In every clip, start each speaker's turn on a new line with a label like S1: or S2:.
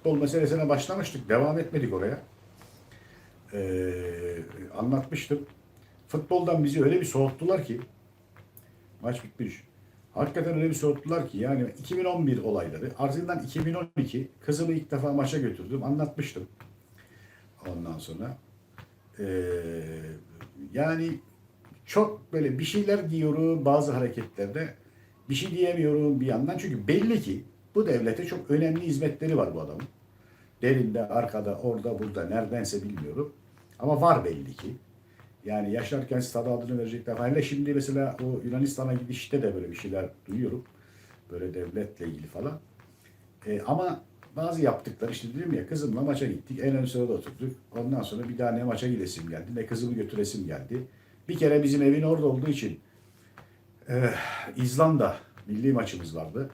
S1: futbol meselesine başlamıştık. Devam etmedik oraya. Ee, anlatmıştım. Futboldan bizi öyle bir soğuttular ki maç bitmiş. Hakikaten öyle bir soğuttular ki yani 2011 olayları ardından 2012 kızımı ilk defa maça götürdüm anlatmıştım. Ondan sonra ee, yani çok böyle bir şeyler diyorum bazı hareketlerde bir şey diyemiyorum bir yandan çünkü belli ki bu devlete çok önemli hizmetleri var bu adamın. Derinde, arkada, orada, burada, neredense bilmiyorum. Ama var belli ki. Yani yaşarken stada adını verecekler. Hele şimdi mesela o Yunanistan'a gidişte de böyle bir şeyler duyuyorum. Böyle devletle ilgili falan. E, ama bazı yaptıkları işte dedim ya kızımla maça gittik. En ön sırada oturduk. Ondan sonra bir daha ne maça gidesim geldi ne kızımı götüresim geldi. Bir kere bizim evin orada olduğu için e, İzlanda milli maçımız vardı.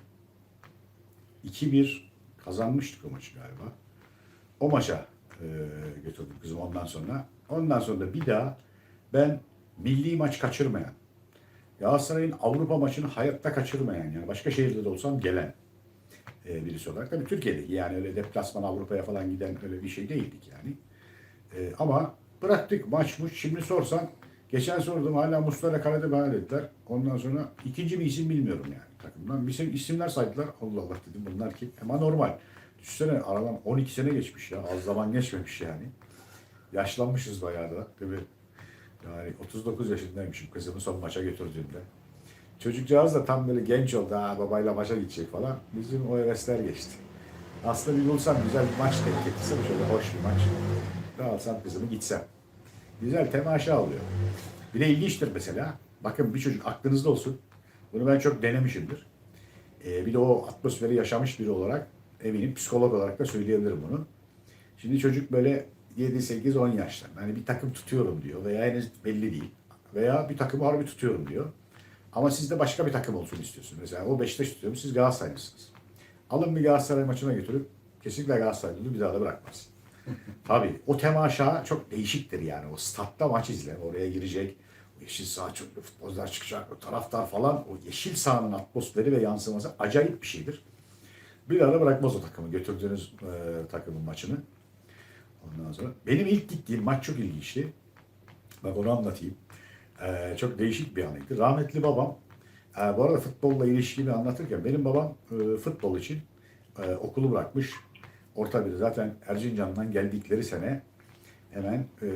S1: 2-1 kazanmıştık o maçı galiba. O maça e, götürdüm kızım ondan sonra. Ondan sonra da bir daha ben milli maç kaçırmayan, Galatasaray'ın Avrupa maçını hayatta kaçırmayan yani başka şehirde de olsam gelen e, birisi olarak. Tabii Türkiye'deki yani öyle deplasman Avrupa'ya falan giden öyle bir şey değildik yani. E, ama bıraktık maçmış. Şimdi sorsan geçen sordum hala Mustafa kalede bana dediler. Ondan sonra ikinci bir isim bilmiyorum yani takımdan. Bizim isimler saydılar. Allah Allah dedim bunlar ki. Ama normal. Düşünsene aradan 12 sene geçmiş ya. Az zaman geçmemiş yani. Yaşlanmışız bayağı da. Mi? Yani 39 yaşındaymışım kızımı son maça götürdüğümde. Çocukcağız da tam böyle genç oldu. Ha, babayla maça gidecek falan. Bizim o hevesler geçti. Aslında bir bulsam güzel bir maç denk getirsem şöyle hoş bir maç. Da alsam kızımı gitsem. Güzel temaşa oluyor. Bir de ilginçtir mesela. Bakın bir çocuk aklınızda olsun. Bunu ben çok denemişimdir. Ee, bir de o atmosferi yaşamış biri olarak eminim psikolog olarak da söyleyebilirim bunu. Şimdi çocuk böyle 7, 8, 10 yaşlarında. Hani bir takım tutuyorum diyor veya henüz belli değil. Veya bir takımı harbi tutuyorum diyor. Ama siz de başka bir takım olsun istiyorsunuz. Mesela o Beşiktaş tutuyorum, siz Galatasaraylısınız. Alın bir Galatasaray maçına götürüp kesinlikle Galatasaraylı bir daha da bırakmaz. Tabii o temaşa çok değişiktir yani. O statta maç izle, oraya girecek. O yeşil saha çok futbolcular çıkacak, o taraftar falan. O yeşil sahanın atmosferi ve yansıması acayip bir şeydir. Bir da bırakmaz o takımı, götürdüğünüz e, takımın maçını. Ondan sonra benim ilk gittiğim maç çok ilginçti. Bak onu anlatayım. Ee, çok değişik bir anıydı. Rahmetli babam, e, bu arada futbolla ilişkimi anlatırken benim babam e, futbol için e, okulu bırakmış. Orta bir zaten Erzincan'dan geldikleri sene hemen e,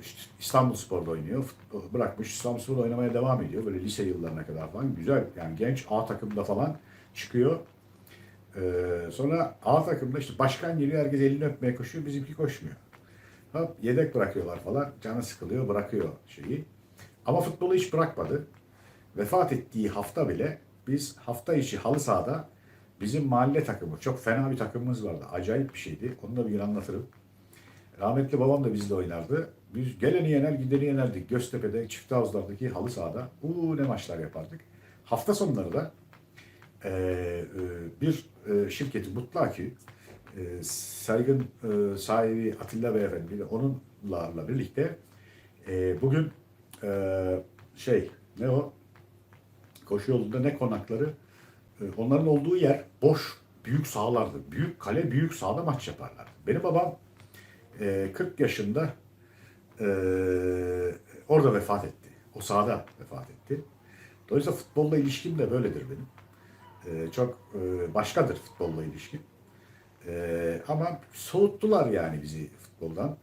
S1: işte İstanbul Spor'da oynuyor. Futbol bırakmış İstanbul Spor'da oynamaya devam ediyor. Böyle lise yıllarına kadar falan. Güzel yani genç A takımda falan çıkıyor. Ee, sonra A takımda işte başkan geliyor herkes elini öpmeye koşuyor bizimki koşmuyor. Hop yedek bırakıyorlar falan canı sıkılıyor bırakıyor şeyi. Ama futbolu hiç bırakmadı. Vefat ettiği hafta bile biz hafta içi halı sahada bizim mahalle takımı çok fena bir takımımız vardı. Acayip bir şeydi. Onu da bir gün anlatırım. Rahmetli babam da bizle oynardı. Biz geleni yener gideni yenerdik. Göztepe'de çift havuzlardaki halı sahada. Uuu ne maçlar yapardık. Hafta sonları da e, e, bir e, şirketi Mutlaki e, saygın e, sahibi Atilla Beyefendi onunla birlikte e, bugün e, şey ne o koşu yolunda ne konakları onların olduğu yer boş büyük sahalardı. Büyük kale büyük sahada maç yaparlar. Benim babam e, 40 yaşında e, orada vefat etti. O sahada vefat etti. Dolayısıyla futbolla ilişkim de böyledir benim. Çok e, başkadır futbolla ilişkin. Ee, ama soğuttular yani bizi futboldan.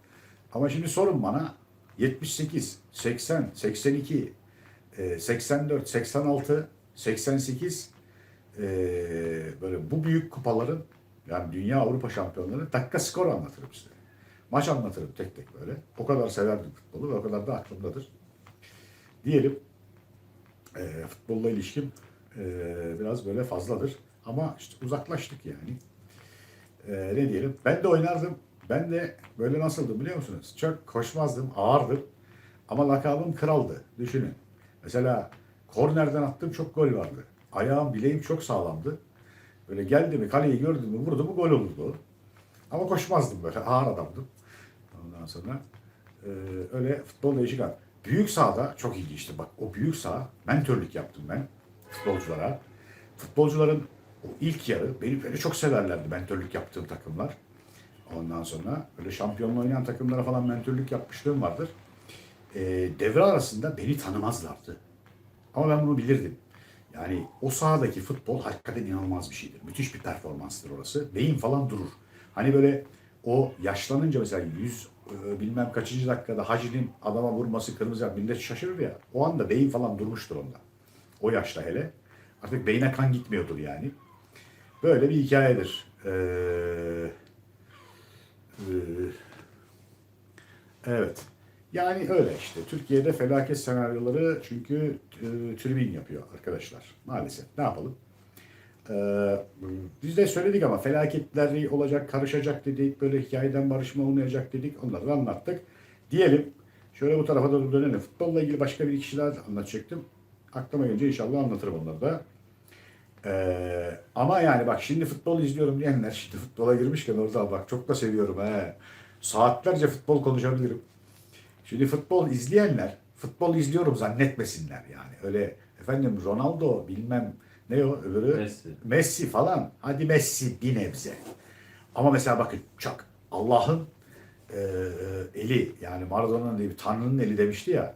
S1: Ama şimdi sorun bana 78, 80, 82, e, 84, 86, 88 e, böyle bu büyük kupaların yani Dünya Avrupa şampiyonları dakika skor anlatırım size. Maç anlatırım tek tek böyle. O kadar severdim futbolu ve o kadar da aklımdadır. Diyelim e, futbolla ilişkim e, biraz böyle fazladır. Ama işte uzaklaştık yani. E, ne diyelim? Ben de oynardım. Ben de böyle nasıldım biliyor musunuz? Çok koşmazdım, ağırdım. Ama lakabım kraldı. Düşünün. Mesela kornerden attığım çok gol vardı. Ayağım, bileğim çok sağlamdı. Böyle geldi mi, kaleyi gördüm mü, vurdu mu gol olurdu. Ama koşmazdım böyle, ağır adamdım. Ondan sonra e, öyle futbol değişik an. Büyük sahada çok ilginçti. Bak o büyük saha, mentörlük yaptım ben futbolculara. Futbolcuların o ilk yarı beni böyle çok severlerdi mentörlük yaptığım takımlar. Ondan sonra böyle şampiyonla oynayan takımlara falan mentörlük yapmışlığım vardır. Ee, devre arasında beni tanımazlardı. Ama ben bunu bilirdim. Yani o sahadaki futbol hakikaten inanılmaz bir şeydir. Müthiş bir performanstır orası. Beyin falan durur. Hani böyle o yaşlanınca mesela 100 e, bilmem kaçıncı dakikada Hacı'nin adama vurması kırmızı millet şaşırır ya. O anda beyin falan durmuştur onda. O yaşta hele. Artık beyine kan gitmiyordur yani. Böyle bir hikayedir. Ee, e, evet. Yani öyle işte. Türkiye'de felaket senaryoları çünkü e, tribün yapıyor arkadaşlar. Maalesef. Ne yapalım? Ee, biz de söyledik ama felaketler olacak, karışacak dedik. Böyle hikayeden barışma olmayacak dedik. Onları da anlattık. Diyelim. Şöyle bu tarafa doğru dönelim. Futbolla ilgili başka bir iki şeyler anlatacaktım. Aklıma gelince inşallah anlatırım onları da. Ee, ama yani bak şimdi futbol izliyorum diyenler şimdi futbola girmişken orada bak çok da seviyorum he. Saatlerce futbol konuşabilirim. Şimdi futbol izleyenler futbol izliyorum zannetmesinler yani. Öyle efendim Ronaldo bilmem ne o öbürü
S2: Messi.
S1: Messi falan. Hadi Messi bir nebze. Ama mesela bakın çok Allah'ın e, eli yani Maradona'nın değil Tanrı'nın eli demişti ya.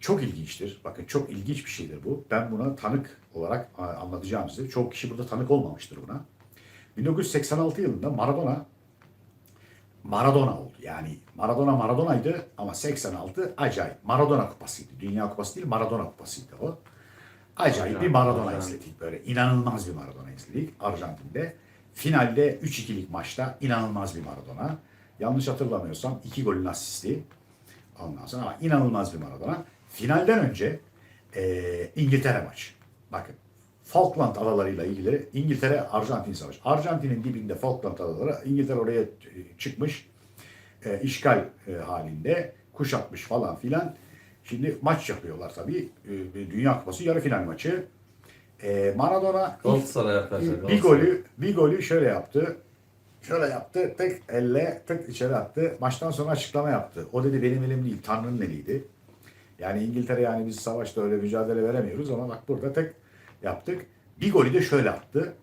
S1: Çok ilginçtir. Bakın çok ilginç bir şeydir bu. Ben buna tanık olarak anlatacağım size. Çok kişi burada tanık olmamıştır buna. 1986 yılında Maradona Maradona oldu. Yani Maradona Maradona'ydı ama 86 acayip. Maradona kupasıydı. Dünya kupası değil Maradona kupasıydı o. Acayip bir Maradona izledik böyle. inanılmaz bir Maradona izledik Arjantin'de. Finalde 3-2'lik maçta inanılmaz bir Maradona. Yanlış hatırlamıyorsam iki golün asisti. Ondan sonra ama inanılmaz bir Maradona. Finalden önce eee, İngiltere maçı. Bakın Falkland adalarıyla ilgili İngiltere Arjantin savaşı. Arjantin'in dibinde Falkland adaları İngiltere oraya e, çıkmış e, işgal e, halinde kuşatmış falan filan. Şimdi maç yapıyorlar tabii. E, Dünya Kupası yarı final maçı. E, Maradona ilk-
S2: Galatasaray arkadaşlar.
S1: bir golü bir golü şöyle yaptı. Şöyle yaptı. Tık elle tık içeri attı. Maçtan sonra açıklama yaptı. O dedi benim elim değil Tanrı'nın eliydi. Yani İngiltere yani biz savaşta öyle mücadele veremiyoruz ama bak burada tık yaptık. Bir golü de şöyle attı.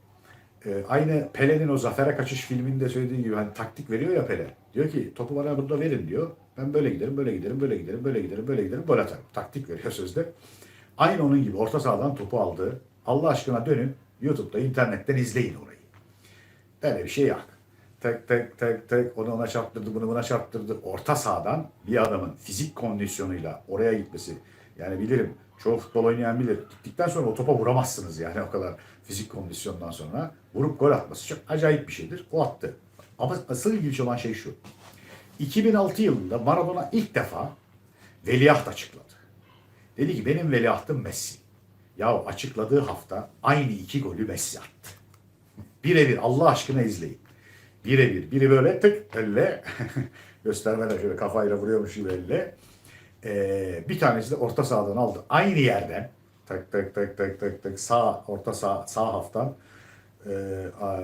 S1: Ee, aynı Pele'nin o Zafer'e Kaçış filminde söylediği gibi hani taktik veriyor ya Pele. Diyor ki topu bana burada verin diyor. Ben böyle giderim, böyle giderim, böyle giderim, böyle giderim, böyle giderim, gol atarım. Taktik veriyor sözde. Aynı onun gibi orta sahadan topu aldı. Allah aşkına dönün YouTube'da, internetten izleyin orayı. Böyle bir şey yok. Tek tek tek tek onu ona çarptırdı, bunu buna çarptırdı. Orta sahadan bir adamın fizik kondisyonuyla oraya gitmesi. Yani bilirim çoğu futbol oynayan bilir. Gittikten sonra o topa vuramazsınız yani o kadar fizik kondisyondan sonra. Vurup gol atması çok acayip bir şeydir. O attı. Ama asıl ilginç olan şey şu. 2006 yılında Maradona ilk defa veliaht açıkladı. Dedi ki benim veliahtım Messi. Ya açıkladığı hafta aynı iki golü Messi attı. Birebir Allah aşkına izleyin. Birebir. Biri böyle tık elle göstermeden şöyle kafayla vuruyormuş gibi elle. Ee, bir tanesi de orta sahadan aldı. Aynı yerden tık tık tık tık tık tık sağ orta sağ sağ haftan e,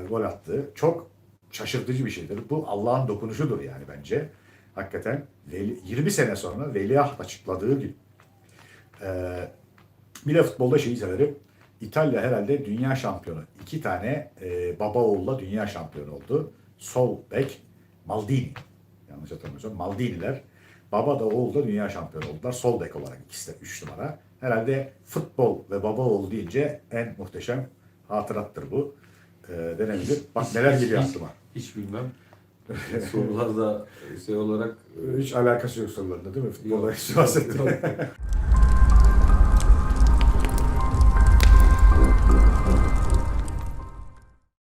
S1: gol attı. Çok şaşırtıcı bir şeydir. Bu Allah'ın dokunuşudur yani bence. Hakikaten veli- 20 sene sonra veliaht açıkladığı gün. Ee, bir de futbolda şeyi severim. İtalya herhalde dünya şampiyonu. İki tane e, baba oğulla dünya şampiyonu oldu. Sol bek Maldini. Yanlış hatırlamıyorsam Maldini'ler. Baba da oğul da dünya şampiyonu oldular. Sol bek olarak ikisi de 3 numara. Herhalde futbol ve baba oğul deyince en muhteşem hatırattır bu. E, denebilir. Bak neler geliyor aklıma.
S2: Hiç bilmem. Sorularda şey olarak
S1: Hiç alakası yok sorularında değil mi? Futbolla hiç bahsettim.